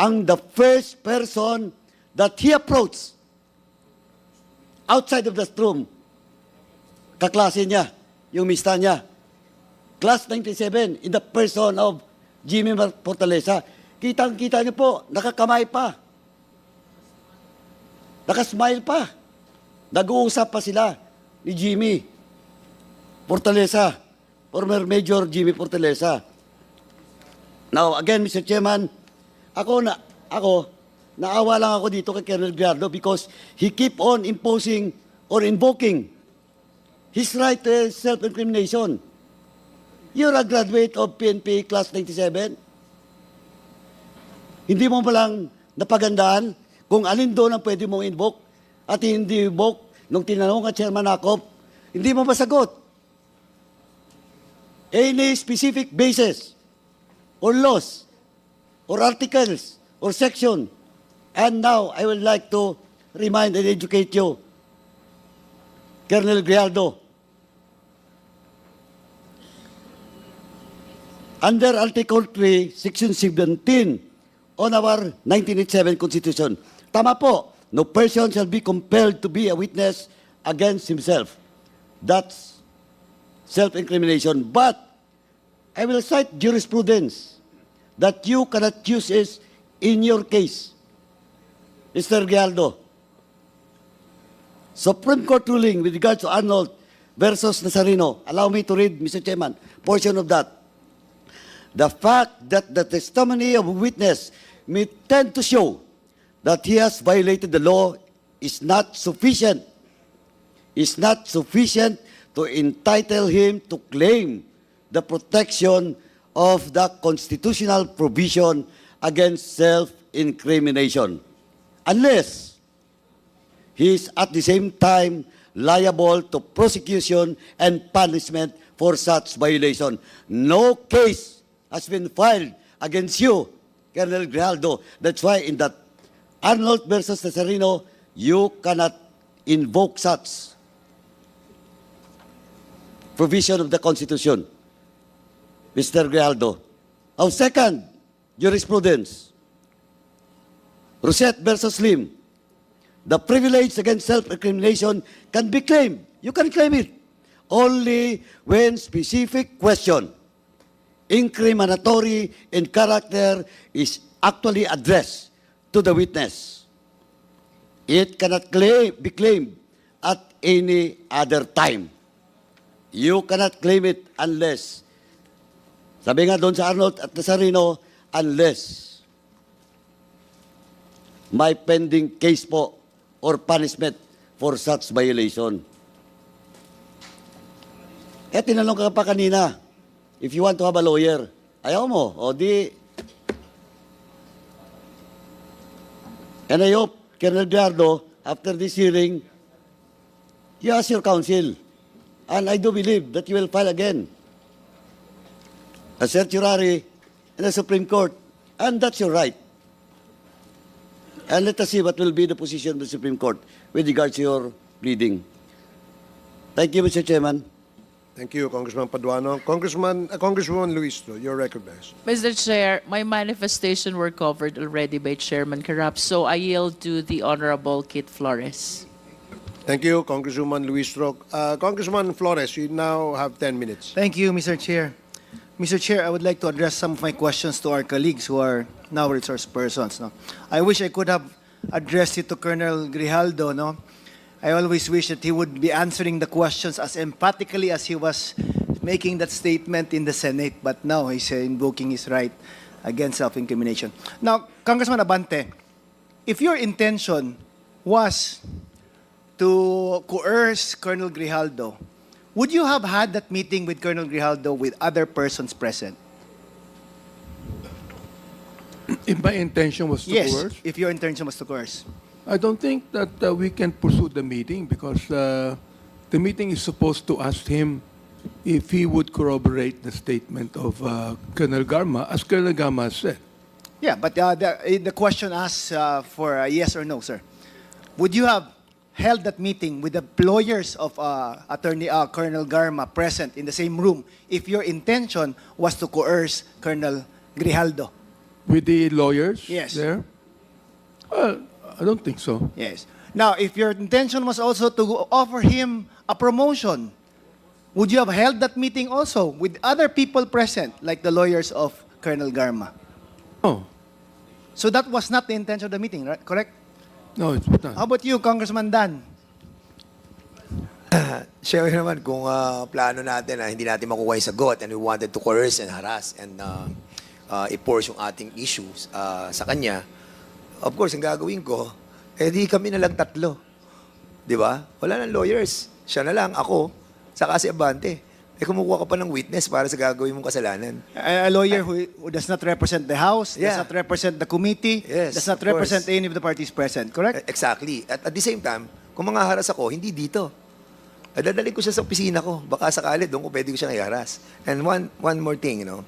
ang the first person that he approached outside of the room, kaklase niya, yung mista niya. Class 97, in the person of Jimmy Fortaleza. Kitang-kita niyo po, nakakamay pa. Nakasmile pa. Nag-uusap pa sila ni Jimmy Fortaleza, former Major Jimmy Fortaleza. Now, again, Mr. Chairman, ako na, ako, naawa lang ako dito kay Colonel Gallardo because he keep on imposing or invoking his right to self-incrimination. You're a graduate of PNP Class 97. Hindi mo ba lang napagandaan kung alin doon ang pwede mong invoke at hindi invoke nung tinanong ka Chairman Akop, hindi mo masagot. Any specific basis or laws or articles or section. And now, I would like to remind and educate you, Colonel Grialdo, under Article 3, Section 17 on our 1987 Constitution. Tama po, no person shall be compelled to be a witness against himself. That's self-incrimination. But I will cite jurisprudence that you cannot use is in your case. Mr. Gialdo, Supreme Court ruling with regard to Arnold versus Nazareno. Allow me to read, Mr. Chairman, portion of that. The fact that the testimony of a witness may tend to show that he has violated the law is not sufficient. Is not sufficient to entitle him to claim the protection of the constitutional provision against self-incrimination. Unless he is at the same time liable to prosecution and punishment for such violation. No case has been filed against you, Colonel Grijaldo. That's why in that Arnold versus Cesarino, you cannot invoke such provision of the Constitution. Mr. Grijaldo. Our second jurisprudence, Rosette versus Lim. The privilege against self-incrimination can be claimed. You can claim it only when specific question, incriminatory in character, is actually addressed to the witness. It cannot claim, be claimed at any other time. You cannot claim it unless, sabi nga doon sa Arnold at Nazareno, unless may pending case po or punishment for such violation. Eh, tinanong ka pa kanina, if you want to have a lawyer, ayaw mo, o di... And I hope, Colonel Gardo, after this hearing, you ask your counsel, and I do believe that you will file again a certiorari in the Supreme Court, and that's your right. And let us see what will be the position of the Supreme Court with regards to your pleading. Thank you, Mr. Chairman. Thank you, Congressman Paduano. Congressman, uh, Congresswoman Luistro, you're recognized. Mr. Chair, my manifestation were covered already by Chairman Karab, so I yield to the Honorable Kit Flores. Thank you, Congresswoman Luistro. Uh, Congressman Flores, you now have 10 minutes. Thank you, Mr. Chair. Mr. Chair, I would like to address some of my questions to our colleagues who are now resource persons. No? I wish I could have addressed it to Colonel Grijaldo. No? I always wish that he would be answering the questions as emphatically as he was making that statement in the Senate, but now he's invoking his right against self-incrimination. Now, Congressman Abante, if your intention was to coerce Colonel Grijaldo, would you have had that meeting with Colonel Grijaldo with other persons present? If my intention was to yes, coerce, if your intention was to coerce. I don't think that uh, we can pursue the meeting because uh, the meeting is supposed to ask him if he would corroborate the statement of uh, Colonel Garma, as Colonel Garma said. Yeah, but uh, the, eh, the question asks uh, for a yes or no, sir. Would you have held that meeting with the lawyers of uh, Attorney uh, Colonel Garma present in the same room if your intention was to coerce Colonel Grijaldo? With the lawyers Yes. there? Well, I don't think so. Yes. Now, if your intention was also to offer him a promotion, would you have held that meeting also with other people present, like the lawyers of Colonel Garma? Oh, So that was not the intention of the meeting, right? Correct? No, it's How not. about you, Congressman Dan? Siyempre naman, kung ah, plano natin na hindi natin makuha yung sagot and we wanted to coerce and harass and uh, uh, i-force yung ating issues ah, sa kanya, of course, ang gagawin ko, eh di kami na lang tatlo. Di ba? Wala nang lawyers. Siya na lang, ako, saka si Abante. Eh kumukuha ka pa ng witness para sa gagawin mong kasalanan. A, a lawyer who, who does not represent the House, does Yeah. not represent the committee, Yes, does not of course. represent any of the parties present, correct? Eh, Exactly. At at the same time, kung mga haras ako, hindi dito. Dadalhin ko siya sa opisina ko. Baka sakali, doon ko pwede ko siya i-harass. And one, one more thing, you know.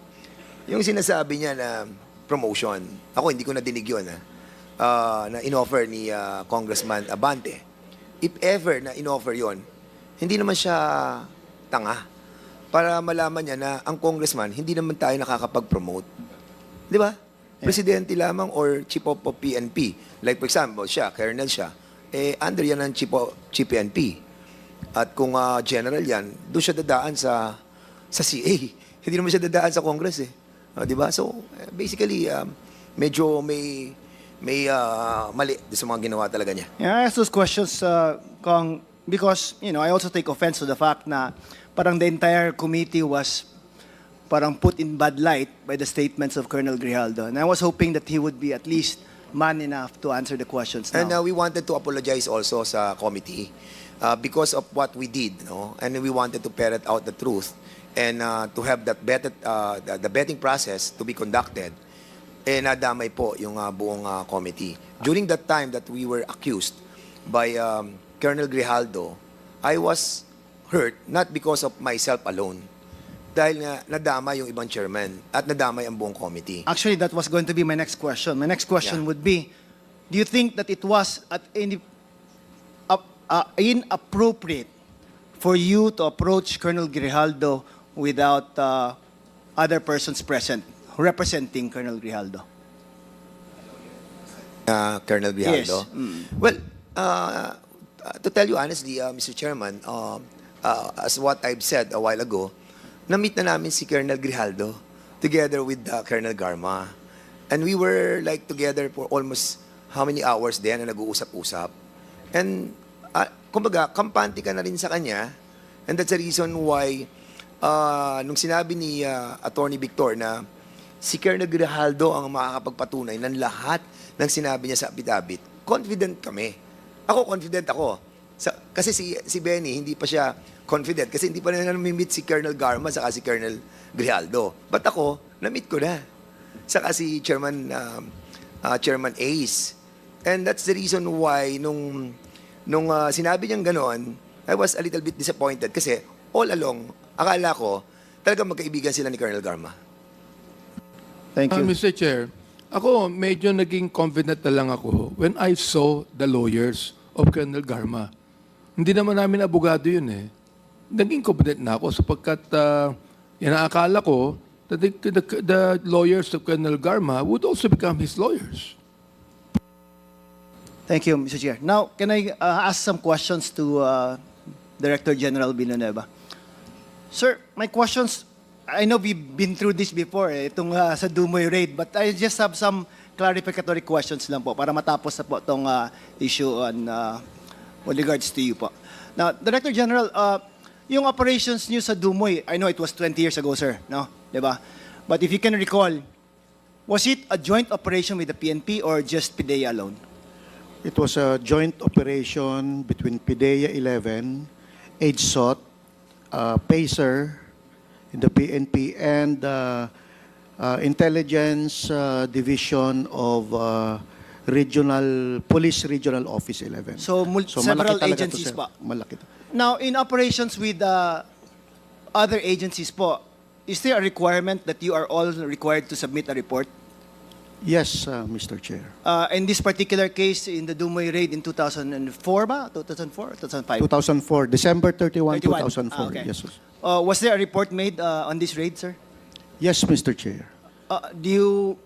Yung sinasabi niya na promotion, ako hindi ko nadinig yun, ha? Ah, na inoffer ni ah, Congressman Abante. If ever na inoffer yon, hindi naman siya tanga. Para malaman niya na ang congressman, hindi naman tayo nakakapag-promote. Di ba? Presidente lamang or chief of, PNP. Like for example, siya, colonel siya. Eh, under yan ang chief, of, chief PNP. At kung ah, general yan, doon siya dadaan sa sa CA. Hindi naman siya dadaan sa Congress eh. Ah, di ba? So, eh, basically, um, medyo may may ah, mali sa mga ginawa talaga niya. Yeah, I ask those questions, uh, Kong, because, you know, I also take offense to the fact na parang the entire committee was parang put in bad light by the statements of Colonel Grijaldo. And I was hoping that he would be at least man enough to answer the questions now. And uh, we wanted to apologize also sa committee uh, because of what we did, no? And we wanted to ferret out the truth and uh, to have that betted, uh, the, the betting process to be conducted. Eh, nadamay po yung uh, buong uh, committee. During that time that we were accused by um, Colonel Grijaldo, I was hurt not because of myself alone. Dahil nga nadamay yung ibang chairman at nadamay ang buong committee. Actually, that was going to be my next question. My next question Yeah. would be, do you think that it was at any, uh, uh, inappropriate for you to approach Colonel Grijaldo without uh, other persons present representing Colonel Grijaldo? uh, Colonel Grijaldo? Yes. Mm. Well, uh, uh, to tell you honestly, uh, Mr. Chairman, um, uh, as what I've said a while ago, na-meet na namin si Colonel Grijaldo together with uh, Colonel Garma. And we were like together for almost how many hours din na nag-uusap-usap. And uh, kumbaga, kampante ka na rin sa kanya. And that's the reason why uh, nung sinabi ni uh, Attorney Victor na si Colonel Grijaldo ang makakapagpatunay ng lahat ng sinabi niya sa affidavit, confident kami. Ako, confident ako. Sa, kasi si, si Benny, hindi pa siya confident kasi hindi pa na meet si Colonel Garma saka si Colonel Grijaldo. But ako, na-meet ko na. Saka si Chairman, um, uh, Chairman Ace. And that's the reason why nung, nung uh, sinabi niyang ganon, I was a little bit disappointed kasi all along, akala ko, talagang magkaibigan sila ni Colonel Garma. Thank Uh, you. Mr. Chair, ako medyo naging confident na lang ako when I saw the lawyers of Colonel Garma. Hindi naman namin abogado yun eh. Naging confident na ako sapagkat uh, inaakala ko that the, the, the lawyers of Colonel Garma would also become his lawyers. Thank you, Mr. Chair. Now, can I uh, ask some questions to uh, Director General Villanueva? Sir, my questions, I know we've been through this before, eh, itong uh, sa Dumoy raid, but I just have some clarificatory questions lang po para matapos na po itong uh, issue on uh, with regards to you po. Now, Director General, uh, yung operations niyo sa Dumoy, I know it was 20 years ago, sir, no? Ba? But if you can recall, was it a joint operation with the PNP or just PIDEA alone? It was a joint operation between PIDEA 11, AGSOT, uh, PACER, in the PNP, and uh, uh, Intelligence uh, Division of uh, Regional Police Regional Office 11. So, mul- malaki several talaga to, agencies sir. pa. Malaki to. Now, in operations with uh, other agencies po, is there a requirement that you are all required to submit a report? Yes, uh, Mr. Chair. Uh, in this particular case, in the Dumoy raid in 2004 ba? 2004? 2005? 2004, December 31, 31. 2004. Ah, okay. Yes, sir. Uh, was there a report made uh, on this raid, sir? yes, Mr. Chair. Uh, do you